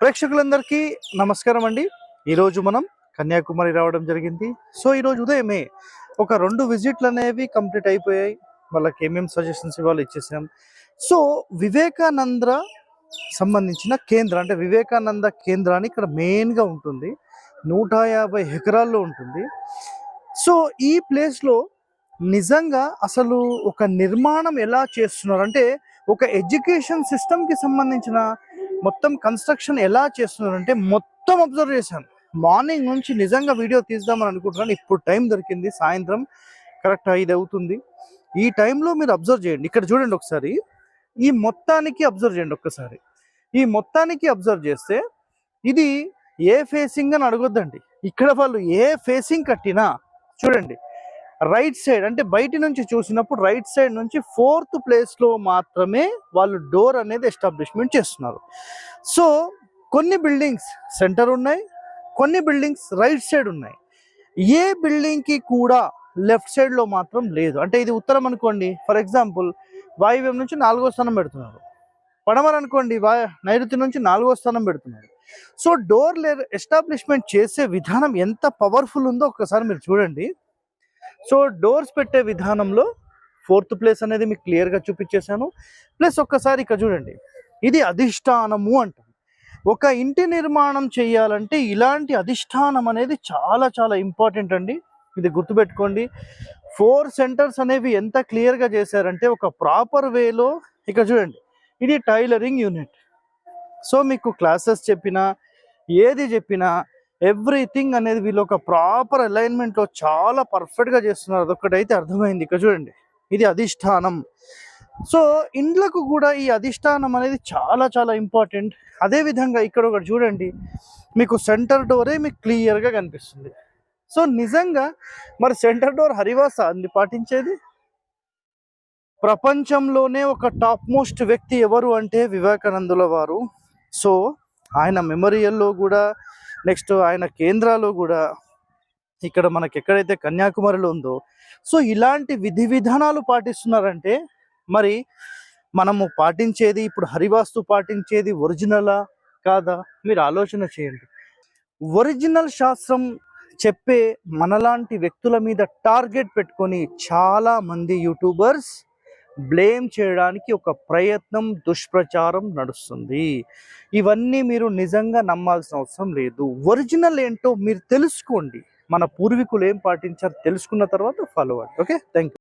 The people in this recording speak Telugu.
ప్రేక్షకులందరికీ నమస్కారం అండి. ఈరోజు మనం కన్యాకుమారి రావడం జరిగింది. సో ఈరోజు ఉదయమే ఒక రెండు విజిట్లు అనేవి కంప్లీట్ అయిపోయాయి. వాళ్ళకి ఏమేమి సజెషన్స్ ఇవ్వాలి ఇచ్చేసాం. సో వివేకానంద సంబంధించిన కేంద్రం అంటే వివేకానంద కేంద్రాన్ని ఇక్కడ మెయిన్గా ఉంటుంది. నూట యాభై ఎకరాల్లో ఉంటుంది. సో ఈ ప్లేస్లో నిజంగా అసలు ఒక నిర్మాణం ఎలా చేస్తున్నారు? అంటే ఒక ఎడ్యుకేషన్ సిస్టమ్కి సంబంధించిన మొత్తం కన్స్ట్రక్షన్ ఎలా చేస్తున్నారంటే మొత్తం అబ్జర్వ్ చేశాను. మార్నింగ్ నుంచి నిజంగా వీడియో తీద్దామని అనుకుంటున్నాను. ఇప్పుడు టైం దొరికింది. సాయంత్రం కరెక్ట్ ఐదు అవుతుంది. ఈ టైంలో మీరు అబ్జర్వ్ చేయండి. ఇక్కడ చూడండి ఒకసారి. ఈ మొత్తానికి అబ్జర్వ్ చేయండి ఒక్కసారి. ఈ మొత్తానికి అబ్జర్వ్ చేస్తే ఇది ఏ ఫేసింగ్ అని అడగొద్దండి. ఇక్కడ వాళ్ళు ఏ ఫేసింగ్ కట్టినా చూడండి. రైట్ సైడ్ అంటే బయటి నుంచి చూసినప్పుడు రైట్ సైడ్ నుంచి ఫోర్త్ ప్లేస్లో మాత్రమే వాళ్ళు డోర్ అనేది ఎస్టాబ్లిష్మెంట్ చేస్తున్నారు. సో కొన్ని బిల్డింగ్స్ సెంటర్ ఉన్నాయి కొన్ని బిల్డింగ్స్ రైట్ సైడ్ ఉన్నాయి. ఏ బిల్డింగ్కి కూడా లెఫ్ట్ సైడ్లో మాత్రం లేదు. అంటే ఇది ఉత్తరం అనుకోండి ఫర్ ఎగ్జాంపుల్ వాయువ్యం నుంచి నాలుగో స్థానం పెడుతున్నారు. పడమర అనుకోండి వా నైరుతి నుంచి నాలుగో స్థానం పెడుతున్నారు. సో డోర్ లే ఎస్టాబ్లిష్మెంట్ చేసే విధానం ఎంత పవర్ఫుల్ ఉందో ఒక్కసారి మీరు చూడండి. సో డోర్స్ పెట్టే విధానంలో ఫోర్త్ ప్లేస్ అనేది మీకు క్లియర్గా చూపించేశాను. ప్లస్ ఒక్కసారి ఇక్కడ చూడండి. ఇది అధిష్టానము అంటాం ఒక ఇంటి నిర్మాణం చేయాలంటే ఇలాంటి అధిష్టానం అనేది చాలా చాలా ఇంపార్టెంట్ అండి. ఇది గుర్తుపెట్టుకోండి. ఫోర్ సెంటర్స్ అనేవి ఎంత క్లియర్గా చేశారంటే ఒక ప్రాపర్ వేలో ఇక్కడ చూడండి. ఇది టైలరింగ్ యూనిట్. సో మీకు క్లాసెస్ చెప్పినా ఏది చెప్పినా ఎవ్రీథింగ్ అనేది వీళ్ళు ఒక ప్రాపర్ అలైన్మెంట్లో చాలా పర్ఫెక్ట్గా చేస్తున్నారు. అదొక్కటైతే అర్థమైంది. ఇక్కడ చూడండి. ఇది అధిష్టానం. సో ఇండ్లకు కూడా ఈ అధిష్టానం అనేది చాలా చాలా ఇంపార్టెంట్. అదేవిధంగా ఇక్కడ ఒకటి చూడండి. మీకు సెంటర్ డోరే మీకు క్లియర్గా కనిపిస్తుంది. సో నిజంగా మరి సెంటర్ డోర్ హరివాస అన్ని పాటించేది? ప్రపంచంలోనే ఒక టాప్ మోస్ట్ వ్యక్తి ఎవరు అంటే వివేకానందుల వారు. సో ఆయన మెమోరియల్లో కూడా నెక్స్ట్ ఆయన కేంద్రాలు కూడా ఇక్కడ మనకి ఎక్కడైతే కన్యాకుమారిలో ఉందో. సో ఇలాంటి విధి విధానాలు పాటిస్తున్నారంటే మరి మనము పాటించేది ఇప్పుడు హరివాస్తు పాటించేది ఒరిజినలా కాదా? మీరు ఆలోచన చేయండి. ఒరిజినల్ శాస్త్రం చెప్పే మనలాంటి వ్యక్తుల మీద టార్గెట్ పెట్టుకొని చాలా మంది యూట్యూబర్స్ బ్లేమ్ చేయడానికి ఒక ప్రయత్నం దుష్ప్రచారం నడుస్తుంది. ఇవన్నీ మీరు నిజంగా నమ్మాల్సిన అవసరం లేదు. ఒరిజినల్ ఏంటో మీరు తెలుసుకోండి. మన పూర్వీకులు ఏం పాటించారు తెలుసుకున్న తర్వాత ఫాలో అవ్వండి ఓకే థ్యాంక్ యూ